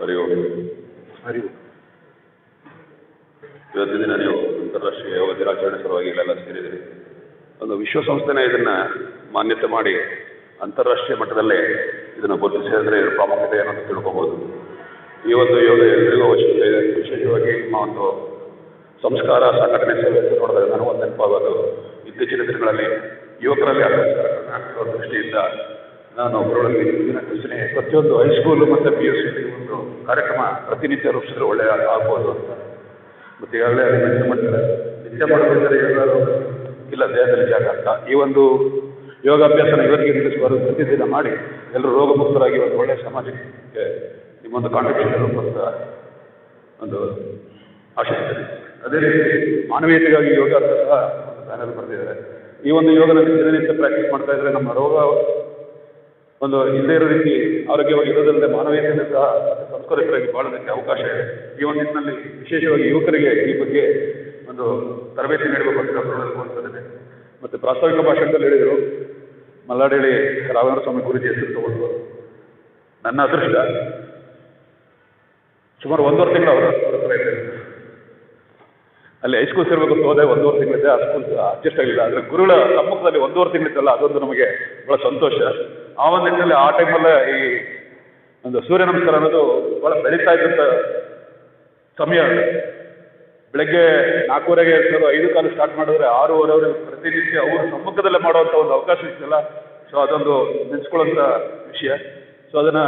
ಅರಿವು ಅರಿವು ಇವತ್ತಿನ ದಿನ ನೀವು ಅಂತಾರಾಷ್ಟ್ರೀಯ ಯೋಗ ದಿನಾಚರಣೆ ಸಲುವಾಗಿ ಇಲ್ಲೆಲ್ಲ ಸೇರಿದಿರಿ ಒಂದು ವಿಶ್ವಸಂಸ್ಥೆನೇ ಇದನ್ನ ಮಾನ್ಯತೆ ಮಾಡಿ ಅಂತಾರಾಷ್ಟ್ರೀಯ ಮಟ್ಟದಲ್ಲೇ ಇದನ್ನು ಗುರುತಿಸಿದ್ರೆ ಇದರ ಪ್ರಾಮುಖ್ಯತೆ ಏನಂತ ತಿಳ್ಕೋಬಹುದು ಈ ಒಂದು ಯೋಗ ಎಲ್ರಿಗೂ ಅವಶ್ಯಕತೆ ಇದೆ. ವಿಶೇಷವಾಗಿ ನಿಮ್ಮ ಒಂದು ಸಂಸ್ಕಾರ ಸಂಘಟನೆ ಸೇವೆ ಅಂತ ನೋಡಿದಾಗ ನಾನು ಒಂದು ನೆನಪಾಗೋದು. ಇತ್ತೀಚಿನ ದಿನಗಳಲ್ಲಿ ಯುವಕರಲ್ಲಿ ದೃಷ್ಟಿಯಿಂದ ನಾನು ಯೋಚನೆ ಪ್ರತಿಯೊಂದು ಹೈಸ್ಕೂಲು ಮತ್ತು ಪಿ ಯು ಸಿ ಕಾರ್ಯಕ್ರಮ ಪ್ರತಿನಿತ್ಯ ರೂಪಿಸಿದ್ರೆ ಒಳ್ಳೆಯ ಆಗ್ಬೋದು. ಮತ್ತು ಈಗಾಗಲೇ ನಿತ್ಯ ಮಾಡ್ತಾರೆ. ನಿತ್ಯ ಮಾಡಬೇಕಾದ್ರೆ ಎಲ್ಲರೂ ಇಲ್ಲ, ದೇಹದಲ್ಲಿ ಜಾಗ ಅಂತ. ಈ ಒಂದು ಯೋಗಾಭ್ಯಾಸನ ಇವರಿಗೆ ನಿಲ್ಲಿಸುವರು ಪ್ರತಿದಿನ ಮಾಡಿ ಎಲ್ಲರೂ ರೋಗ ಮುಕ್ತರಾಗಿ ಒಂದು ಒಳ್ಳೆಯ ಸಮಾಜಕ್ಕೆ ನಿಮ್ಮೊಂದು ಕಾಂಟ್ರಿಬ್ಯೂಷನ್ ಅಂತ ಒಂದು ಆಶಿಸ್ತೇನೆ ಅದೇ ರೀತಿ ಮಾನವೀಯತೆಗಾಗಿ ಯೋಗ ಅಂತ ಸಹ ಬ್ಯಾನರ್ ಬರೆದಿದ್ದಾರೆ. ಈ ಒಂದು ಯೋಗದಲ್ಲಿ ದಿನನಿತ್ಯ ಪ್ರಾಕ್ಟೀಸ್ ಮಾಡ್ತಾ ಇದ್ರೆ ನಮ್ಮ ರೋಗ ಒಂದು ಇಲ್ಲದೇ ಇರೋ ರೀತಿ ಆರೋಗ್ಯವಾಗಿ ಇರೋದಲ್ಲದೆ ಮಾನವೀಯತೆಯಿಂದ ಸಹ ಸಂಸ್ಕರಿತರಾಗಿ ಬಾಳೋದಕ್ಕೆ ಅವಕಾಶ ಇದೆ. ಈ ಒಂದು ನಿಟ್ಟಿನಲ್ಲಿ ವಿಶೇಷವಾಗಿ ಯುವಕರಿಗೆ ಈ ಬಗ್ಗೆ ಒಂದು ತರಬೇತಿ ನೀಡಬೇಕು ಅಂತ ಕೋರ್ತದೆ ಮತ್ತು ಪ್ರಾಸ್ತಾವಿಕ ಭಾಷಣದಲ್ಲಿ ಹೇಳಿದರು ಮಲ್ಲಾಡೇಳಿ ರಾಘವೇಂದ್ರ ಸ್ವಾಮಿ ಗುರುಜಿ ಹೆಸರು ತಗೊಂಡು. ನನ್ನ ಅದೃಷ್ಟ, ಸುಮಾರು ಒಂದೂವರೆ ತಿಂಗಳು ಅವರ ಅವ್ರ ಹತ್ರ ಇದ್ದೆ ಅಲ್ಲಿ ಹೈಸ್ಕೂಲ್ ಸೇರ್ಬೇಕು ಅಂತ ಹೋದೆ, ಒಂದೂವರೆ ತಿಂಗಳಿದ್ದೆ ಆ ಸ್ಕೂಲ್ ಅಡ್ಜಸ್ಟ್ ಆಗಿಲ್ಲ ಆದರೆ ಗುರುಗಳ ಸಮ್ಮುಖದಲ್ಲಿ ಒಂದೂವರೆ ತಿಂಗಳಿದ್ದಲ್ಲ ಅದೊಂದು ನಮಗೆ ಬಹಳ ಸಂತೋಷ. ಆ ಒಂದು ನಿಟ್ಟಿನಲ್ಲಿ ಆ ಟೈಮಲ್ಲೇ ಈ ಒಂದು ಸೂರ್ಯ ನಮಸ್ಕಾರ ಅನ್ನೋದು ಬಹಳ ಬೆಳೀತಾ ಇದ್ದಂಥ ಸಮಯ ಬೆಳಗ್ಗೆ ನಾಲ್ಕೂವರೆಗೆ ಇರ್ತಾರೆ ಐದು ಕಾಲು ಸ್ಟಾರ್ಟ್ ಮಾಡಿದ್ರೆ ಆರೂವರೆವರೆಗೆ ಪ್ರತಿನಿತ್ಯ ಅವ್ರ ಸಮ್ಮುಖದಲ್ಲೇ ಮಾಡುವಂಥ ಒಂದು ಅವಕಾಶ ಇತ್ತಲ್ಲ. ಸೊ ಅದೊಂದು ನೆನೆಸ್ಕೊಳ್ಳೋಂಥ ವಿಷಯ. ಸೊ ಅದನ್ನು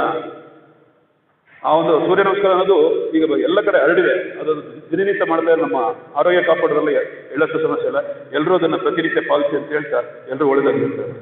ಆ ಒಂದು ಸೂರ್ಯ ನಮಸ್ಕಾರ ಅನ್ನೋದು ಈಗ ಎಲ್ಲ ಕಡೆ ಹರಡಿದೆ. ಅದನ್ನು ದಿನನಿತ್ಯ ಮಾಡ್ತಾ ನಮ್ಮ ಆರೋಗ್ಯ ಕಾಪಾಡೋದ್ರಲ್ಲಿ ಎಳ್ಳಷ್ಟು ಸಮಸ್ಯೆ ಇಲ್ಲ. ಎಲ್ಲರೂ ಅದನ್ನು ಪ್ರತಿನಿತ್ಯ ಪಾಲಿಸಿ ಅಂತ ಹೇಳ್ತಾ ಎಲ್ಲರೂ ಒಳ್ಳೆದಾಗಿರ್ತಾರೆ